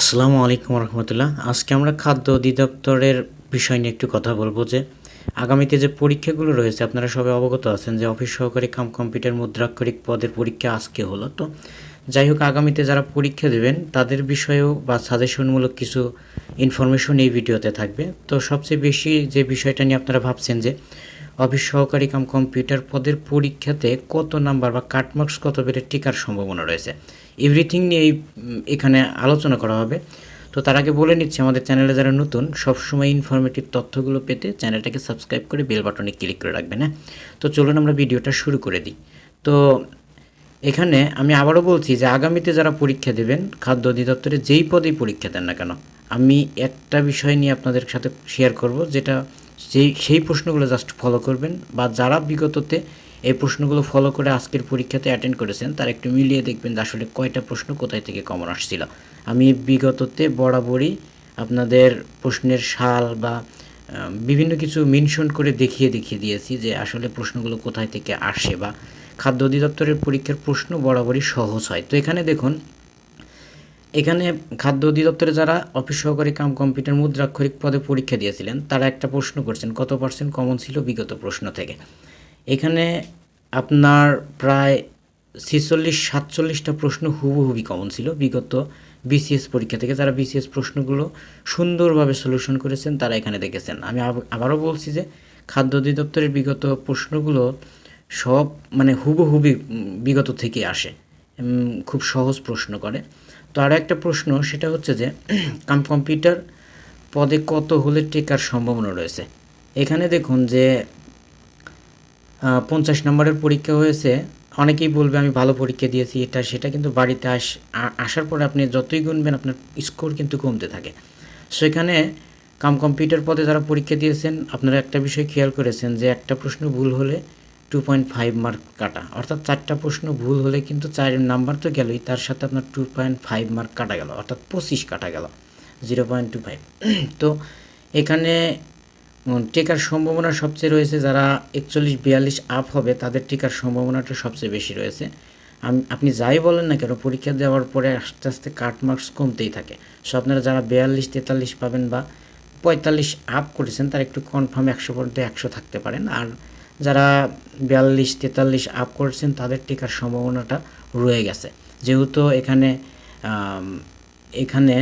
আসসালামু আলাইকুম রহমতুল্লাহ। আজকে আমরা খাদ্য অধিদপ্তরের বিষয় নিয়ে একটু কথা বলব যে, আগামীতে যে পরীক্ষাগুলো রয়েছে, আপনারা সবাই অবগত আছেন যে অফিস সহকারী কাম কম্পিউটার মুদ্রাক্ষরিক পদের পরীক্ষা আজকে হলো। তো যাই হোক, আগামীতে যারা পরীক্ষা দেবেন, তাদের বিষয়েও বা সাজেশনমূলক কিছু ইনফরমেশন এই ভিডিওতে থাকবে। তো সবচেয়ে বেশি যে বিষয়টা নিয়ে আপনারা ভাবছেন যে অফিস সহকারী কাম কম্পিউটার পদের পরীক্ষাতে কত নাম্বার বা কাটমার্কস কত বেড়ে টিকার সম্ভাবনা রয়েছে? এভরিথিং নিয়ে এখানে আলোচনা করা হবে। তো তার আগে বলে নিচ্ছি, আমাদের চ্যানেলে যারা নতুন, সবসময় ইনফরমেটিভ তথ্যগুলো পেতে চ্যানেলটাকে সাবস্ক্রাইব করে বেল বাটনে ক্লিক করে রাখবেন হ্যাঁ? তো চলুন আমরা ভিডিওটা শুরু করে দিই। তো এখানে আমি আবারও বলছি যে আগামীতে যারা পরীক্ষা দেবেন, খাদ্য অধিদপ্তরে যেই পদেই পরীক্ষা দেন না কেন, আমি একটা বিষয় নিয়ে আপনাদের সাথে শেয়ার করব, যেটা যেই, সেই প্রশ্নগুলো জাস্ট ফলো করবেন বা যারা বিগততে এই প্রশ্নগুলো ফলো করে আজকের পরীক্ষাতে অ্যাটেন্ড করেছেন, তারা একটু মিলিয়ে দেখবেন যে আসলে কয়টা প্রশ্ন কোথায় থেকে কমন আসছিল। আমি বিগততে বরাবরই আপনাদের প্রশ্নের সাল বা বিভিন্ন কিছু মেনশন করে দেখিয়ে দেখিয়ে দিয়েছি যে আসলে প্রশ্নগুলো কোথায় থেকে আসে বা খাদ্য অধিদপ্তরের পরীক্ষার প্রশ্ন বরাবরই সহজ হয়। তো এখানে দেখুন এখানে খাদ্য অধিদপ্তরে যারা অফিস সহকারী কাম কম্পিউটার মুদ্রাক্ষরিক পদে পরীক্ষা দিয়েছিলেন, তারা একটা প্রশ্ন করছেন, কত পার্সেন্ট কমন ছিল বিগত প্রশ্ন থেকে? এখানে আপনার প্রায় ছেচল্লিশ, সাতচল্লিশটা প্রশ্ন হুবহুবি কমন ছিল বিগত বিসিএস পরীক্ষা থেকে। যারা বিসিএস প্রশ্নগুলো সুন্দরভাবে সলিউশন করেছেন, তারা এখানে দেখেছেন। আমি আবারও বলছি যে খাদ্য অধিদপ্তরের বিগত প্রশ্নগুলো সব মানে হুবহুবি বিগত থেকে আসে। খুব সহজ প্রশ্ন করে। তো আরও একটা প্রশ্ন, সেটা হচ্ছে যে, কাম কম্পিউটার পদে কত হলে টেকার সম্ভাবনা রয়েছে? এখানে দেখুন যে পঞ্চাশ নম্বরের পরীক্ষা হয়েছে, অনেকেই বলবে আমি ভালো পরীক্ষা দিয়েছি, এটা, সেটা কিন্তু বাড়িতে আস আসার পরে আপনি যতই গুনবেন আপনার স্কোর কিন্তু কমতে থাকে। সেখানে কাম কম্পিউটার পদে যারা পরীক্ষা দিয়েছেন, আপনারা একটা বিষয় খেয়াল করেছেন যে, একটা প্রশ্ন ভুল হলে টু পয়েন্ট ফাইভ মার্ক কাটা। অর্থাৎ চারটা প্রশ্ন ভুল হলে কিন্তু চার নাম্বার তো গেলই, তার সাথে আপনার টু পয়েন্ট ফাইভ মার্ক কাটা গেল, অর্থাৎ পঁচিশ কাটা গেল জিরো পয়েন্ট টু ফাইভ তো এখানে টিকার সম্ভাবনা সবচেয়ে রয়েছে, যারা একচল্লিশ বিয়াল্লিশ আপ হবে, তাদের টিকার সম্ভাবনাটা সবচেয়ে বেশি রয়েছে। আম- আপনি যাই বলেন না কেন, পরীক্ষা দেওয়ার পরে আস্তে আস্তে কাট মার্কস কমতেই থাকে। সো আপনারা যারা বিয়াল্লিশ, তেতাল্লিশ পাবেন বা পঁয়তাল্লিশ আপ করেছেন, তারা একটু কনফার্ম একশো পর্যন্ত একশো থাকতে পারেন। আর যারা বিয়াল্লিশ, তেতাল্লিশ আপ করেছেন, তাদের টিকার সম্ভাবনাটা রয়ে গেছে। যেহেতু এখানে এখানে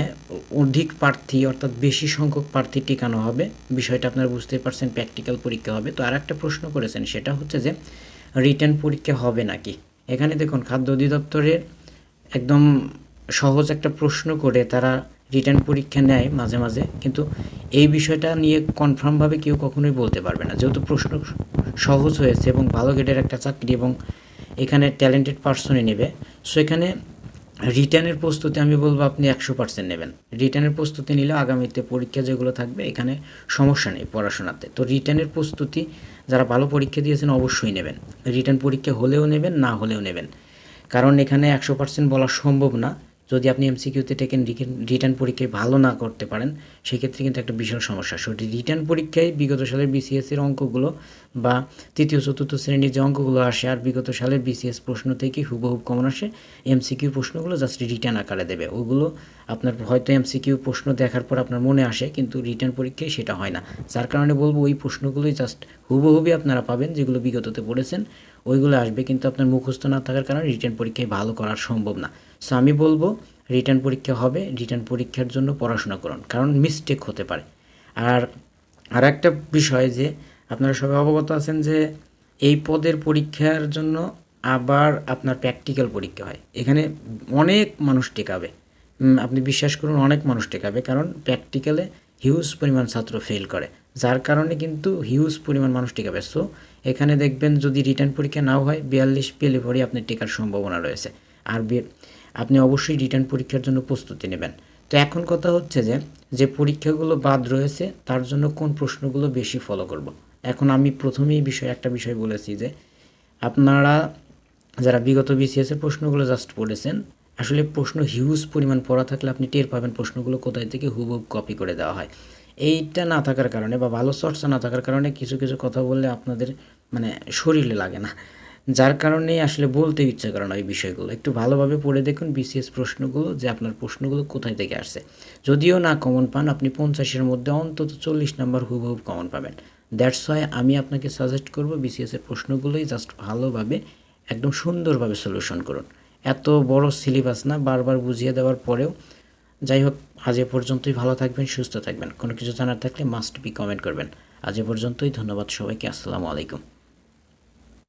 অধিক প্রার্থী, অর্থাৎ বেশি সংখ্যক প্রার্থী টিকানো হবে, বিষয়টা আপনারা বুঝতেই পারছেন প্র্যাকটিক্যাল পরীক্ষা হবে। তো আর একটা প্রশ্ন করেছেন, সেটা হচ্ছে যে রিটার্ন পরীক্ষা হবে নাকি? এখানে দেখুন, খাদ্য অধিদপ্তরের একদম সহজ একটা প্রশ্ন করে তারা রিটার্ন পরীক্ষা নেয় মাঝে মাঝে, কিন্তু এই বিষয়টা নিয়ে কনফার্মভাবে কেউ কখনোই বলতে পারবে না। যেহেতু প্রশ্ন সহজ হয়েছে এবং ভালো গ্রেডের একটা চাকরি এবং এখানে ট্যালেন্টেড পার্সনই নেবে। সো এখানে রিটার্নের প্রস্তুতি আমি বলব আপনি একশো পার্সেন্ট নেবেন। রিটার্নের প্রস্তুতি নিলে আগামীতে পরীক্ষা যেগুলো থাকবে, এখানে সমস্যা নেই পড়াশোনাতে। তো রিটার্নের প্রস্তুতি যারা ভালো পরীক্ষা দিয়েছেন অবশ্যই নেবেন। রিটার্ন পরীক্ষা হলেও নেবেন, না হলেও নেবেন। কারণ এখানে একশো পার্সেন্ট বলা সম্ভব না। যদি আপনি এমসিকিউতে টেকেন রিটার্ন পরীক্ষায় ভালো না করতে পারেন, সেক্ষেত্রে কিন্তু একটা বিশাল সমস্যা। সো রিটার্ন পরীক্ষায় বিগত সালের বিসিএসের অঙ্কগুলো বা তৃতীয়, চতুর্থ শ্রেণির যে অঙ্কগুলো আসে আর বিগত সালের বিসিএস প্রশ্ন থেকে হুবহুব কমন আসে এমসিকিউ প্রশ্নগুলো জাস্ট রিটার্ন আকারে দেবে। ওগুলো আপনার হয়তো এমসিকিউ প্রশ্ন দেখার পর আপনার মনে আসে, কিন্তু রিটার্ন পরীক্ষায় সেটা হয় না। যার কারণে বলব ওই প্রশ্নগুলোই জাস্ট হুবহুবই আপনারা পাবেন, যেগুলো বিগততে পড়েছেন, ওইগুলো আসবে, কিন্তু আপনার মুখস্থ না থাকার কারণে রিটার্ন পরীক্ষায় ভালো করা সম্ভব না। সো আমি বলব রিটার্ন পরীক্ষা হবে রিটার্ন পরীক্ষার জন্য পড়াশোনা করুন। কারণ মিস্টেক হতে পারে। আর আর একটা বিষয় যে, আপনারা সবাই অবগত আছেন যে, এই পদের পরীক্ষার জন্য আবার আপনার প্র্যাকটিক্যাল পরীক্ষা হয়। এখানে অনেক মানুষ টেকাবে। আপনি বিশ্বাস করুন, অনেক মানুষ টেকাবে। কারণ প্র্যাকটিক্যালে হিউজ পরিমাণ ছাত্র ফেল করে। যার কারণে কিন্তু হিউজ পরিমাণ মানুষ টেকাবে। সো এখানে দেখবেন যদি রিটার্ন পরীক্ষা নাও হয়, বিয়াল্লিশ পেলে পরে আপনি টেকার সম্ভাবনা রয়েছে। আর আপনি অবশ্যই রিটার্ন পরীক্ষার জন্য প্রস্তুতি নেবেন। তো এখন কথা হচ্ছে যে যে পরীক্ষাগুলো বাদ রয়েছে, তার জন্য কোন প্রশ্নগুলো বেশি ফলো করব। এখন আমি প্রথমেই বিষয়, একটা বিষয় বলেছি যে, আপনারা যারা বিগত বিসিএস এর প্রশ্নগুলো জাস্ট পড়েছেন, আসলে প্রশ্ন হিউজ পরিমাণ পড়া থাকলে আপনি টের পাবেন প্রশ্নগুলো কোথায় থেকে হুবহুব কপি করে দেওয়া হয়। এইটা না থাকার কারণে বা ভালো চর্চা না থাকার কারণে কিছু কিছু কথা বললে আপনাদের মানে শরীরে লাগে না। যার কারণে আসলে বলতে ইচ্ছা করে না এই বিষয়গুলো। একটু ভালোভাবে পড়ে দেখুন বিসিএস প্রশ্নগুলো, যে আপনার প্রশ্নগুলো কোথায় থেকে আসছে। যদিও না কমন পান, আপনি পঞ্চাশের মধ্যে অন্তত চল্লিশ নাম্বার হুবহুব কমন পাবেন। দ্যাটস ওয়াই আমি আপনাকে সাজেস্ট করব বিসিএসের প্রশ্নগুলোই জাস্ট ভালোভাবে, একদম সুন্দরভাবে সলিউশন করুন। এত বড় সিলেবাস না, বারবার বুঝিয়ে দেওয়ার পরেও। যাই হোক, আজ এ পর্যন্তই, ভালো থাকবেন, সুস্থ থাকবেন। কোনো কিছু জানার থাকলে মাস্ট বি কমেন্ট করবেন। আজ এ পর্যন্তই, ধন্যবাদ সবাইকে, আসসালামু আলাইকুম।